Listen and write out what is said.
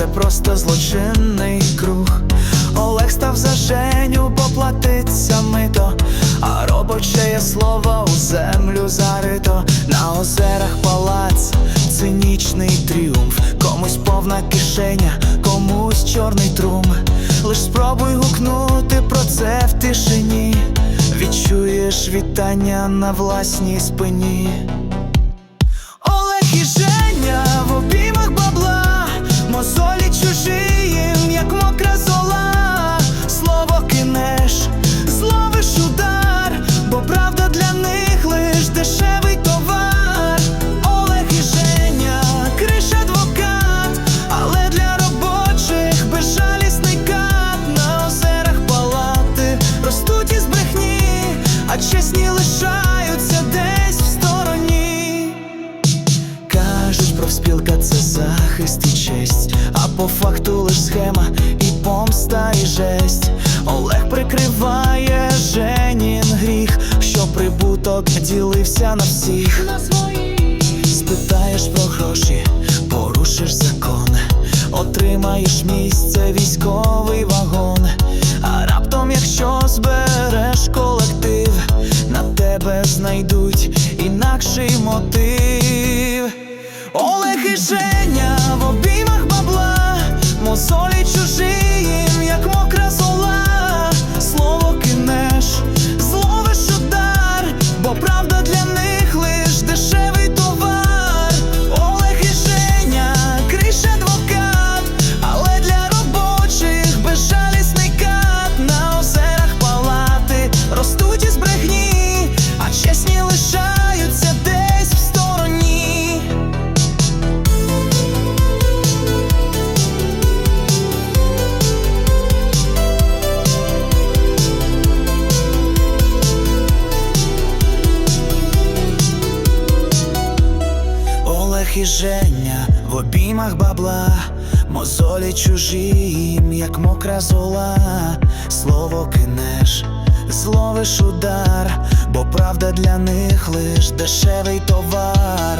це просто злочинний круг. Олег став за Женю, поплатиться мито, а робоче є слово у землю зарито. На озерах палац, цинічний тріумф, комусь повна кишеня, комусь чорний трум. Лиш спробуй гукнути про це в тишині. Відчуєш вітання на власній спині. Лиш дешевий товар. Олег і Женя, криш адвокат, але для робочих безжалісний кат на озерах палати ростуть із брехні, а чесні лишаються десь в стороні. Кажуть, профспілка це захист і честь, а факту лиш схема і помста, і жесть. Олег прикриває прибуток ділився на всіх. Спитаєш про гроші, порушиш закон, отримаєш місце військовий вагон. А раптом, якщо збереш колектив, на тебе знайдуть інакший мотив. Олег і Женя Олег в обіймах бабла, мозолі чужі як мокра зола, слово кинеш, зловиш удар, бо правда для них лиш дешевий товар.